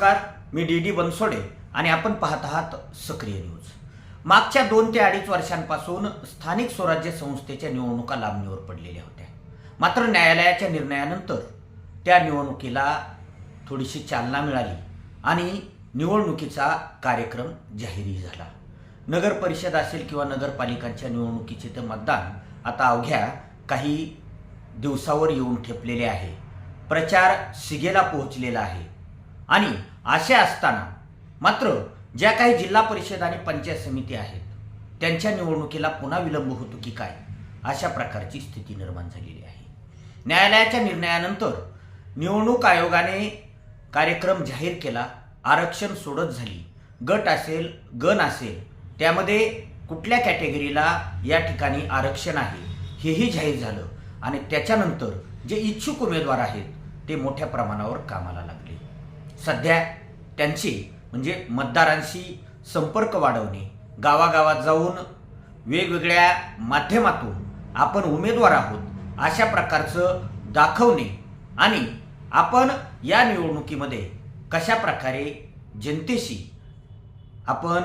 नमस्कार मी D D Bansode आणि आपण पाहत आहात सक्रिय न्यूज. मागच्या दोन ते अडीच वर्षांपासून स्थानिक स्वराज्य संस्थेच्या निवडणुका लांबणीवर पडलेल्या होत्या. मात्र न्यायालयाच्या निर्णयानंतर त्या निवडणुकीला थोडीशी चालना मिळाली आणि निवडणुकीचा कार्यक्रम जाहीरही झाला. नगर परिषद असेल किंवा नगरपालिकांच्या निवडणुकीचे तर मतदान आता अवघ्या काही दिवसावर येऊन ठेपलेले आहे. प्रचार शिगेला पोहोचलेला आहे आणि असे असताना मात्र ज्या काही जिल्हा परिषद आणि पंचायत समिती आहेत त्यांच्या निवडणुकीला पुन्हा विलंब होतो की काय? अशा प्रकारची स्थिती निर्माण झालेली आहे. न्यायालयाच्या निर्णयानंतर निवडणूक आयोगाने कार्यक्रम जाहीर केला आरक्षण सोडत झाली. गट असेल गण असेल त्यामध्ये कुठल्या कॅटेगरीला या ठिकाणी आरक्षण आहे हेही जाहीर झालं आणि त्याच्यानंतर जे इच्छुक उमेदवार आहेत ते मोठ्या प्रमाणावर कामाला लागले. सध्या त्यांचे म्हणजे मतदारांशी संपर्क वाढवणे गावागावात जाऊन वेगवेगळ्या माध्यमातून आपण उमेदवार आहोत अशा प्रकारचं दाखवणे आणि आपण या निवडणुकीमध्ये कशा प्रकारे जनतेशी आपण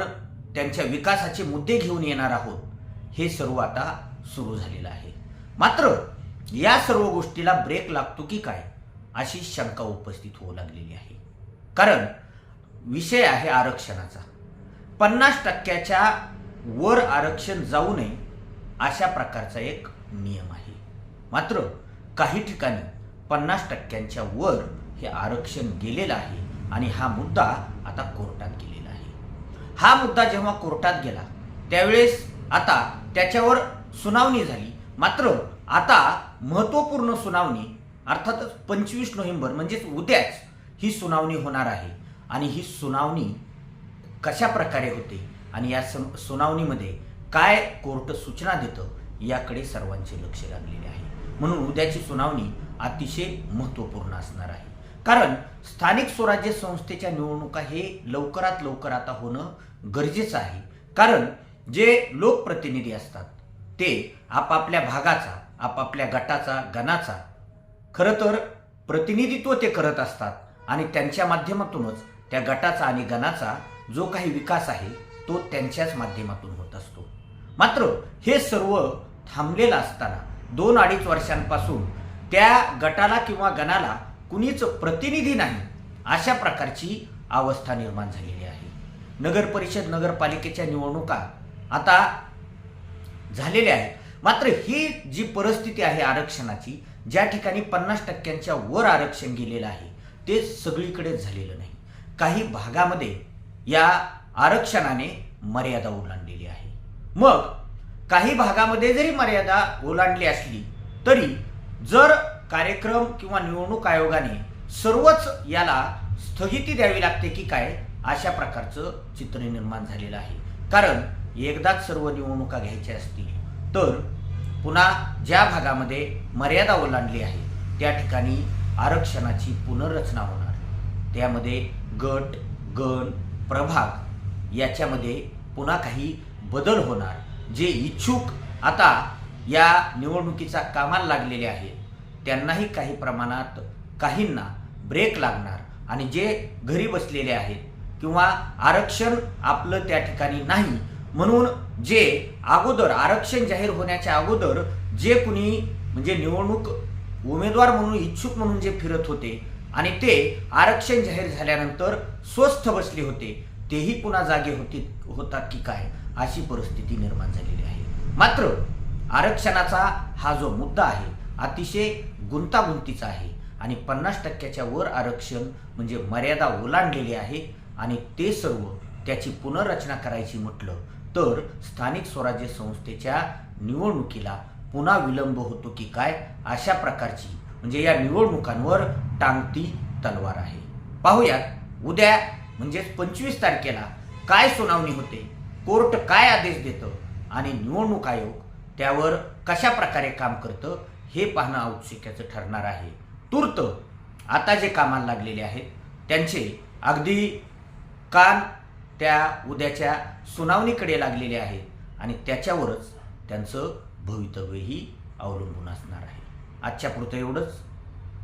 त्यांच्या विकासाचे मुद्दे घेऊन येणार आहोत हे सर्व आता सुरू झालेलं आहे. मात्र या सर्व गोष्टीला ब्रेक लागतो की काय अशी शंका उपस्थित होऊ लागलेली आहे. कारण विषय आहे आरक्षणाचा. पन्नास टक्क्याच्या वर आरक्षण जाऊ नये अशा प्रकारचा एक नियम आहे. मात्र काही ठिकाणी पन्नास टक्क्यांच्या वर हे आरक्षण गेलेलं आहे आणि हा मुद्दा आता कोर्टात गेलेला आहे. हा मुद्दा जेव्हा कोर्टात गेला त्यावेळेस आता त्याच्यावर सुनावणी झाली. मात्र आता महत्त्वपूर्ण सुनावणी अर्थातच पंचवीस नोव्हेंबर म्हणजेच उद्याच ही सुनावणी होणार आहे. आणि ही सुनावणी कशा प्रकारे होते? आणि या सुनावणीमध्ये काय कोर्ट सूचना देतं? याकडे सर्वांचे लक्ष लागलेले आहे. म्हणून उद्याची सुनावणी अतिशय महत्त्वपूर्ण असणार आहे. कारण स्थानिक स्वराज्य संस्थेच्या निवडणुका हे लवकरात लवकर आता होणं गरजेचं आहे. कारण जे लोकप्रतिनिधी असतात ते आपापल्या भागाचा आपापल्या गटाचा गणाचा खरं तर प्रतिनिधित्व ते करत असतात. आणि त्यांच्या माध्यमातूनच त्या गटाचा आणि गणाचा जो काही विकास आहे तो त्यांच्याच माध्यमातून होत असतो. मात्र हे सर्व थांबलेलं असताना दोन अडीच वर्षांपासून त्या गटाला किंवा गणाला कुणीच प्रतिनिधी नाही अशा प्रकारची अवस्था निर्माण झालेली आहे. नगर परिषद नगरपालिकेच्या निवडणुका आता झालेल्या आहेत. मात्र ही जी परिस्थिती आहे आरक्षणाची ज्या ठिकाणी पन्नास टक्क्यांच्या वर आरक्षण गेलेलं आहे ते सगळीकडेच झालेलं नाही. काही भागामध्ये या आरक्षणाने मर्यादा ओलांडलेली आहे. मग काही भागामध्ये जरी मर्यादा ओलांडली असली तरी जर कार्यक्रम किंवा निवडणूक आयोगाने सर्वच याला स्थगिती द्यावी लागते की काय अशा प्रकारचं चित्र निर्माण झालेलं आहे. कारण एकदाच सर्व निवडणुका घ्यायच्या असतील तर पुन्हा ज्या भागामध्ये मर्यादा ओलांडली आहे त्या ठिकाणी आरक्षणाची पुनर्रचना होणार. त्यामध्ये गट गण प्रभाग याच्यामध्ये पुन्हा काही बदल होणार. जे इच्छुक आता या निवडणुकीचा कामाला लागलेले आहेत त्यांनाही काही प्रमाणात काहींना ब्रेक लागणार. आणि जे घरी बसलेले आहेत किंवा आरक्षण आपलं त्या ठिकाणी नाही म्हणून जे अगोदर आरक्षण जाहीर होण्याच्या अगोदर जे कुणी म्हणजे निवडणूक उमेदवार म्हणून इच्छुक म्हणून जे फिरत होते आणि ते आरक्षण जाहीर झाल्यानंतर स्वस्थ बसले होते तेही पुन्हा जागे होती होतात की काय? अशी परिस्थिती निर्माण झालेली आहे. मात्र आरक्षणाचा हा जो मुद्दा आहे अतिशय गुंतागुंतीचा आहे आणि पन्नास टक्क्याच्या वर आरक्षण म्हणजे मर्यादा ओलांडलेली आहे आणि ते सर्व त्याची पुनर्रचना करायची म्हटलं तर स्थानिक स्वराज्य संस्थेच्या निवडणुकीला पुन्हा विलंब होतो की काय? अशा प्रकारची म्हणजे या निवडणुकांवर टांगती तलवार आहे. पाहूयात उद्या म्हणजेच पंचवीस तारखेला काय सुनावणी होते? कोर्ट काय आदेश देतं? आणि निवडणूक आयोग त्यावर कशा प्रकारे काम करतं? हे पाहणं औत्सुक्याचं ठरणार आहे. तूर्त आता जे कामाला लागलेले आहेत त्यांचे अगदी कान त्या उद्याच्या सुनावणीकडे लागलेले आहेत. आणि त्याच्यावरच त्यांचं भवितव्यही अवलंबून असणार आहे. आजच्या पुरतं एवढंच.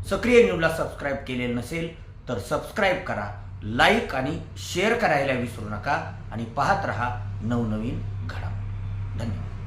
सक्रिय न्यूजला सबस्क्राईब केलेलं नसेल तर सबस्क्राईब करा लाईक आणि शेअर करायला विसरू नका आणि पाहत रहा नवनवीन घडामोडी. धन्यवाद.